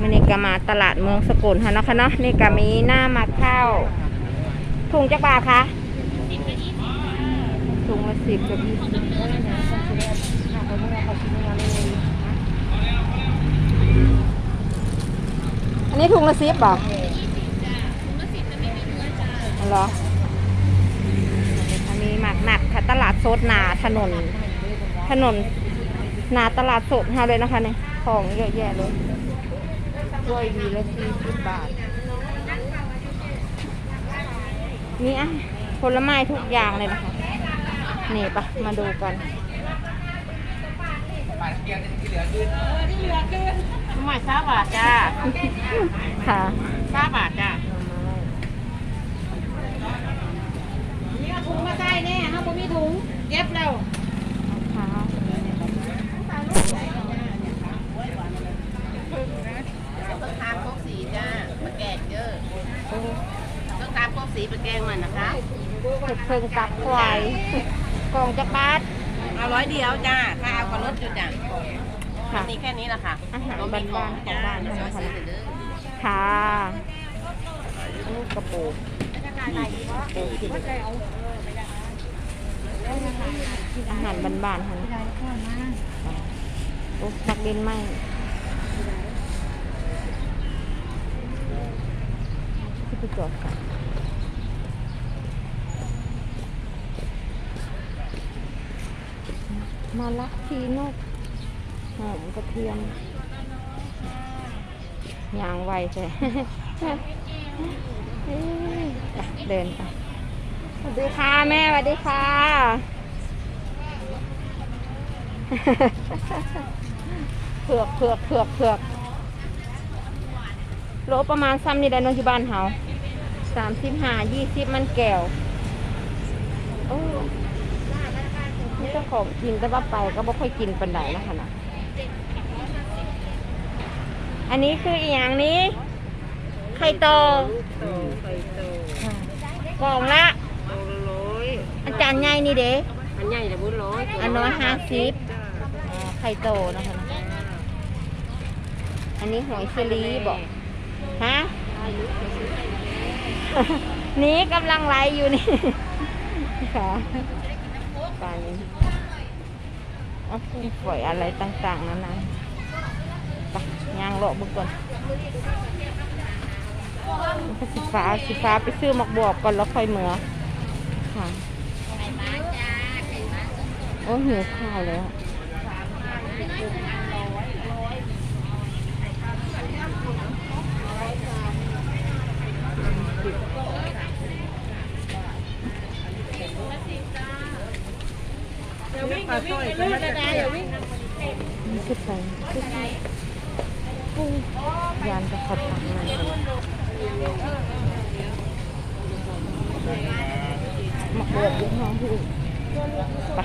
มันนี่ก็มาตลาดเมืองสกลฮะเนาะคะเนาะนี่ก็มีหน้ามาข้าวถุงจักบาทคะถุงละสิบกับยี่สิบอันนี้ถุงละสิบบ่เหรออันนี้หมักหนักค่ะตลาดโซดหนาถนน ถนนหนาตลาดสดเฮาเลยนะคะเนี่ยของเยอะแยะเลย กล้วยวีละสี่สิบบาท นี่อะผลไม้ทุกอย่างเลยนะคะนี่ปะมาดูกันหม่สาบาทจ้าค่ะสาบาทจ้านี่เอาถุงมาใส่แน่เขาบ่มีถุงเก็บแล้ว ค่ะ ต้องทามพวกสีจ้ามาแกงเยอะต้องทามพวกสีไปแกงมันนะคะ เพิ่งตักควายกล่องจักรบาท เอาร้อยเดียวจ้าค่าเอาก็ลดอยู่จ้าค่ะมีแค่นี้แหละค่ะอาหารบ่มีของบ้านๆของบ้านจ้านะคะซื้อเด้อค่ะลูกกระโปรงอาหารบ้านๆค่ะโอ้ผักดินไหมที่ไปจอดกัน มาลักทีนกหอมกระเทียมยางไวใช่เดินไปสวัสดีค่ะแม่สวัสดีค่ะ เผือกเผือกเผือกเผือกโลประมาณซ้ำนี่ได้เนอะที่บ้านเฮาสามสิบห้ายี่สิบมันแก้วโอ้นี่เจ้า ของกินแต่ว่าไปก็บ่ค่อยกินปันไดนะคะนะอันนี้คืออีกอย่างนี้ ไข่โตโตไข่โตกล่องละโตละร้อยอาจารย์ใหญ่นี่เด้อันใหญ่ละบุญร้อยอันน้อยห้าสิบจ้าอ๋อไข่โตนะคะนะอันนี้หอยเชอรี่บอกฮะนี่กำลังไลฟ์อยู่นี่ค่ะปลานี้ เอากุ้งฝอยอะไรต่างๆนานาไปย่างเลาะเบุกก่อนสีฟ้าสีฟ้าไปซื้อหมกบวบก่อนแล้วค่อยเหมือค่ะโอ้หิวข้าวแล้ว ปลาสร้อยก็ไม่ได้อย่าวิ่ง นี่คือไปคือไปปูยานจะขับตังมาหมักเดือดยุ่งห้องพี่ไป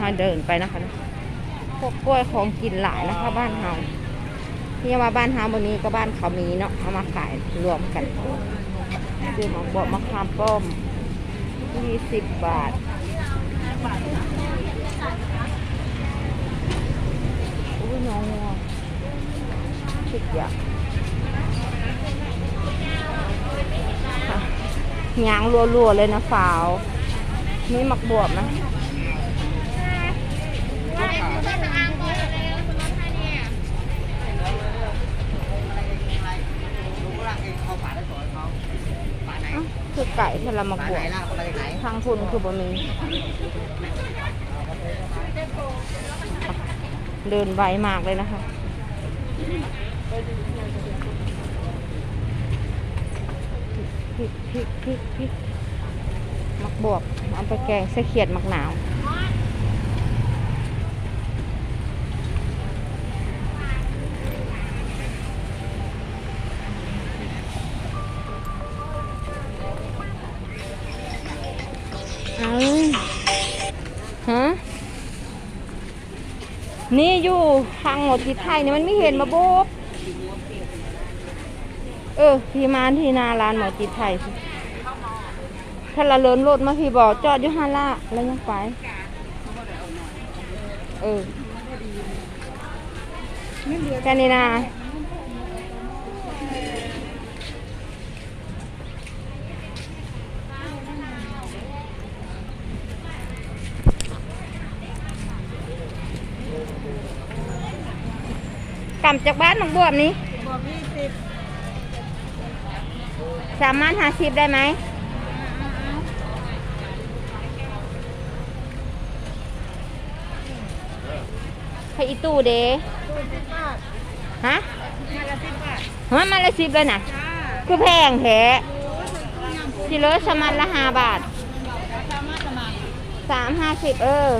ถ้าเดินไปนะคะพวกกล้วยของกินหลายนะคะ บ้านเฮาที่มาบ้านเฮาบนนี้ก็บ้านเขามีเนาะเอามาขายรวมกันซื้อหมกบอกมะขามป้อมยี่สิบบาทอุ้ยน้องงัวชิดอยากค่ะยางรัวๆเลยนะฝาวนี่หมักบวบนะ คือไก่ที่เราหมักบวบทางคุณคือบะหมี่เดินไวมากเลยนะคะพริกพริกพริกพริกหมักบวบเอาไปแกงใส่เขียดหมักหนาว นี่อยู่ทางหมดที่ไทยเนี่ยมันไม่เห็นมาโบบเออ พี่มาที่นาลานหมอจิตไทยถ้าเราเลินรถมาพี่บอกจอดอยู่ฮาละแล้วยังไป เออแค่นี้นะ กำจากบ้านหนองบวบนี้บวกยี่สิบสามารถหาสิบได้ไหมให้อีตู้เด้ตัวสิบบาทฮะมาละสิบบาทฮะมาละสิบเลยนะจ้าคือแพงแท้กิโลสมันละห้าบาทสามารถสมัครสามห้าสิบเออ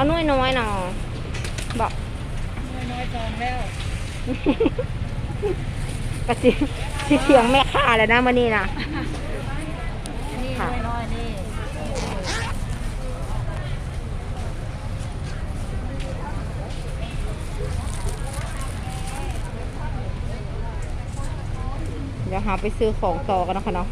เอาน้อยน้อยๆหนอบอกน้อยจองแล้วกระสิสิเถียงแม่ค้าเลยนะวันนี้นะนี่ค่ะน้อยนี่เดี๋ยวหาไปซื้อของต่อกันนะคะเนาะ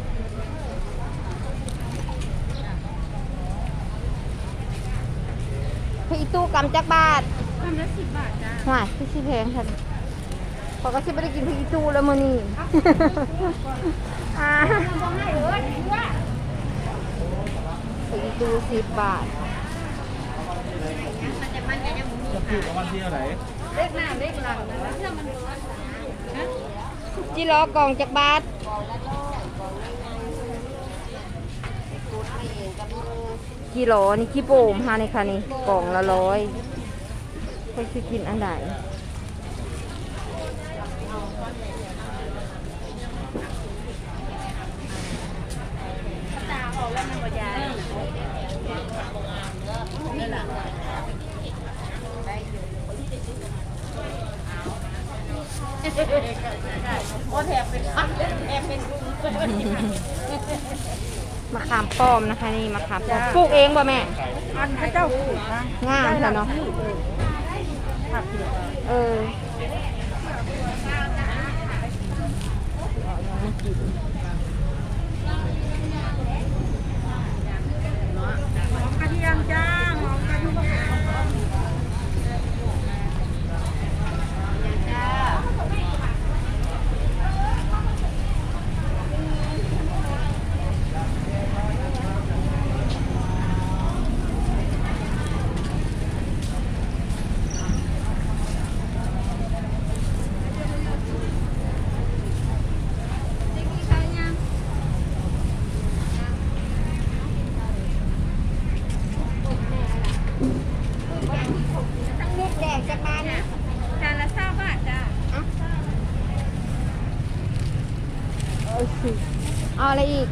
พี่ตู้กำจักบาททำละสิบบาทจ้าหวายพี่ชิแพงค่ะพอก็ชิไม่ได้กินพี่ตู้แล้วมื้อนี้อ่าพี่ตู้สิบบาทมันจะมันจะยังมีจะพูดวันที่อะไรเลขหน้าเลขหลังนะเชื่อมันร้อนนะจิรอกล่องจักบาท กิโลนี่กี่โปมฮะในค่ะนี่กล่องละร้อยไปซื้อกินอันไหนตาออกแล้วมันก็ยายโอ้แถบเป็นคันแถบเป็นกุ้ง มะขามป้อมนะคะนี่มะขามป้อมปลูกเองป่ะแม่ อันพระเจ้าขู่นะงามค่ะเนาะผักเดียวเออ หอมกระเทียมจ้าหอมกระเทียมจ้า ทั้งลูกแดงจากบ้านนะ จานละเก้าบาทจ้า เอาสิเอาอะไรอีก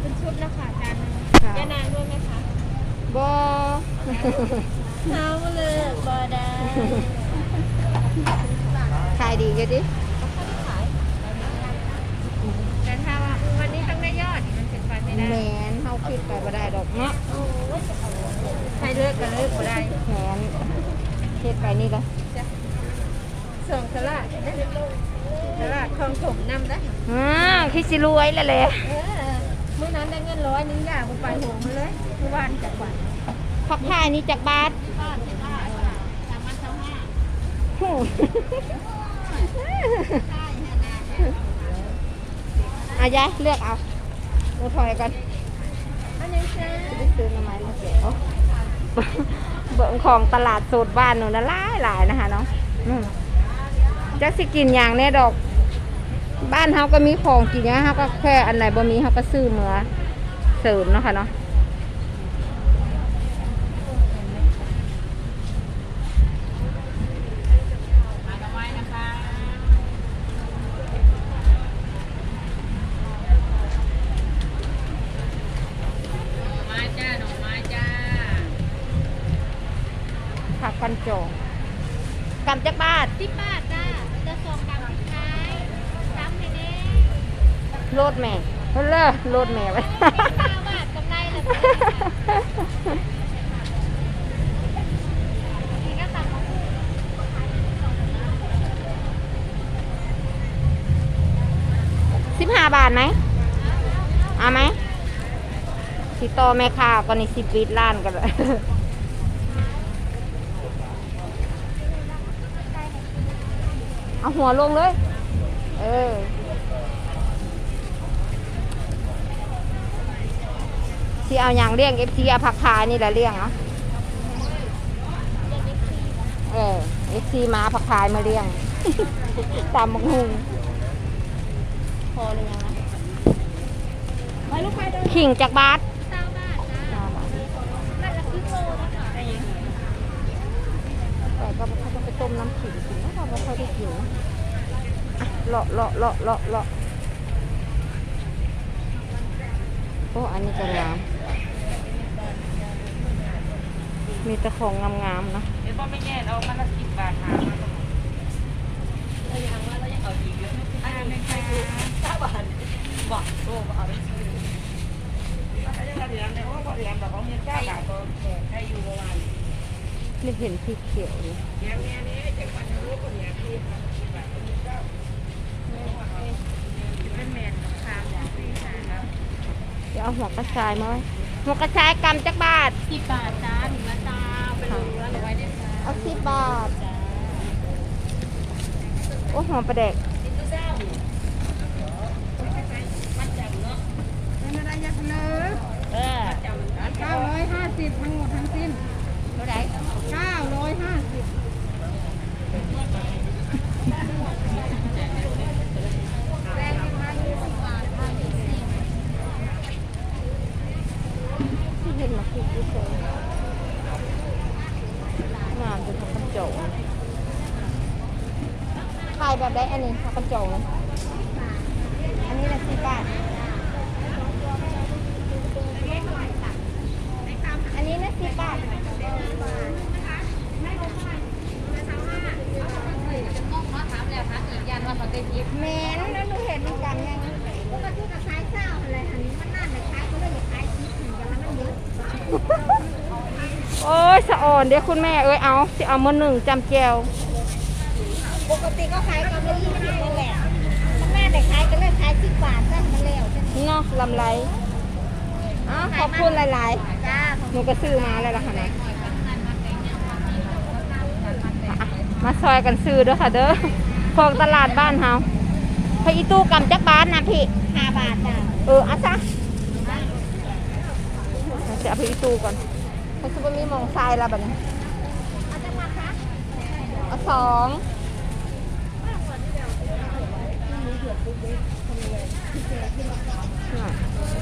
เป็นชุดนะคะจานนึงค่ะ ยานางด้วยไหมคะบอเอาเลยบอได้ขายดีกันดิแต่ถ้าว่าวันนี้ต้องได้ยอดมันเป็นไปไม่ได้แมนเฮาคิดไปบ่ได้ดอกเนาะใครเลิกก็เลิกก็ได้แมนเฮ็ดไปนี่ละส่งสลัดได้สลัดท องถมนำได้อ่าคิดสิรวยแล้วแหละเออมื่อนั้นได้เงินร้อยนึงอย่าผมไปโหมาเลยเมื่อวานจากวันพักผ้านี่จากบาททอดสิบห้าสามพันสามห้าหูอายายเลือกเอาหนูถอยก่อนอันนี้จ้าจะได้ซื้อหน่อไม้มาแกะเอาเบิ่งของตลาดสดบ้านหนูนะหลายหลายๆนะคะเนาะอืมจักสิกินอย่างแน่ดอก บ้านเฮาก็มีของกินอย่างเฮาก็แค่อันไหนบ่มีเฮาก็ซื้อเมือเสริมเนาะค่ะเนาะมาเอาไว้นะคะไม้จ้าน่อไม้จ้าผักกันจองกำจักบาทสิบบาทจ้าจะส่งกลับที่ท้ายซ้ำให้แน่ โลดแม่เฮ้ยเลอโลดแม่ไว้ห้าบาทกำไรเละจ้านี่ก็ตำมะม่วงสิบห้าบาทไหมเอาไหมสิโตอแม่ค้าก็นี่สิบปิดร้านกันเลย เอาหัวลงเลย เออ ซีเอาอย่างเลี้ยงเอฟซีเอาผักคายนี่แหละเลี้ยงเนาะเออเอฟซีมาผักคายมาเลี้ยงตามมังหุงพอเลยยังนะไปลูกไปเดินขิงจากบาทเก้าบาทนะนั่นละครึ่งโลนะคะไอ้ยังแต่ก็เขาจะไปต้มน้ำขิงกินนะเราไม่ค่อยได้กินนะอะเลาะเลาะเลาะเลาะเลาะ โอ้อันนี้ก็งาม มีแต่ของงามๆนะเดี๋ยวพ่อไม่แย่เอามันละสิบบาทหามาเรายังว่าเรายังเอาอีกเยอะอันนี้ใครดูเก้าบาทบอกโอ้เอาไปซื้อแล้วจะเรียนในว่าพอเรียนแบบเขาเงินเก้าบาทก็ใครอยู่ประมาณไม่เห็นพริกเขียวเเดี๋ยวเอาหัวกระชายมาไว้หัวกระชายกำจักบาทสิบบาทจ้าหนึ่งละจ้าไปเลยแล้วหรือไว้ได้จ้าเอาสิบบาทโอ้หอมประเด็กเออเก้าร้อยห้าสิบทั้งหมดทั้งสิ้นเท่าไหร่เก้าร้อยห้าสิบ ที่เห็นมาคือที่เคยงามจนทำกระจกขายแบบ ได้อันนี้ทำกระจกเลยอันนี้ละสิบบาทอันนี้นะสิบบาทมาถามแล้วถามอีกยันว่าเขาเต้นยิบแม่นแล้วหนูเห็นมันกันยังปกติก็ขายเจ้าอะไรอันนี้มันน่าจะขายก็เลยอยากขายชิ้นหนึ่งกันแล้วมันเยอะโอ้ยสะอ่อนเดี๋ยวคุณแม่เอ้ยเอาสิเอามือหนึ่งจำแจว ปกติก็ขายกำไรยี่สิบนั่นแหละมันน่าจะขายก็เลยขายสิบบาทซะมันแล้วจ้ะเนาะลำไรอ้าวขอบคุณหลายจ้าๆ หนูก็ซื้อมาแล้วล่ะค่ะนะอะมาซอยกันซื้อเด้อค่ะเด้อของตลาดบ้านเฮาพอีตู้กำจักบาทนะพี่ ห้าบาทจ้าเออเอาซะเราจะเอาไปอีตู้ก่อนเขาจะมีหมองทรายและบัดนี้เอาจังหวัดคะเอาสอง น่ะ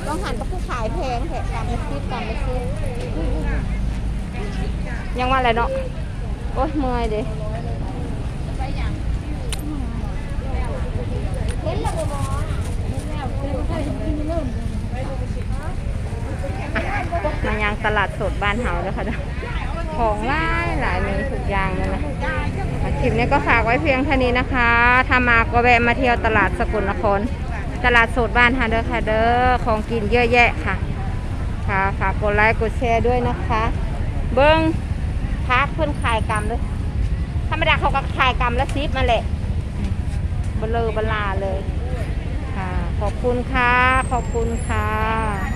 ต้องหันกับผู้ขายแพงแถกกำไปซิบกำไปซิบยังว่าอะไรเนาะโอ๊ยเมื่อยเด้เห็นแล้วบ่หมอมายังตลาดสดบ้านเฮาแล้วค่ะเด้อ ของหลายหลายมีทุกอย่างเลยนะอะคลิปนี้ก็ฝากไว้เพียงเท่านี้นะคะ ถ้ามาก็แวะมาเที่ยวตลาดสกลนคร ตลาดสดบ้านฮาเด้อค่ะเด้อของกินเยอะแยะค่ะ ค่ะฝากกดไลค์กดแชร์ด้วยนะคะ เบิ้งพักเพิ่อนขายกรรมเลยธรรมดาเขาก็ขายกรรมและซิปมาแหละเบลอเบลาเลย ค่ะ ขอบคุณค่ะ ขอบคุณค่ะ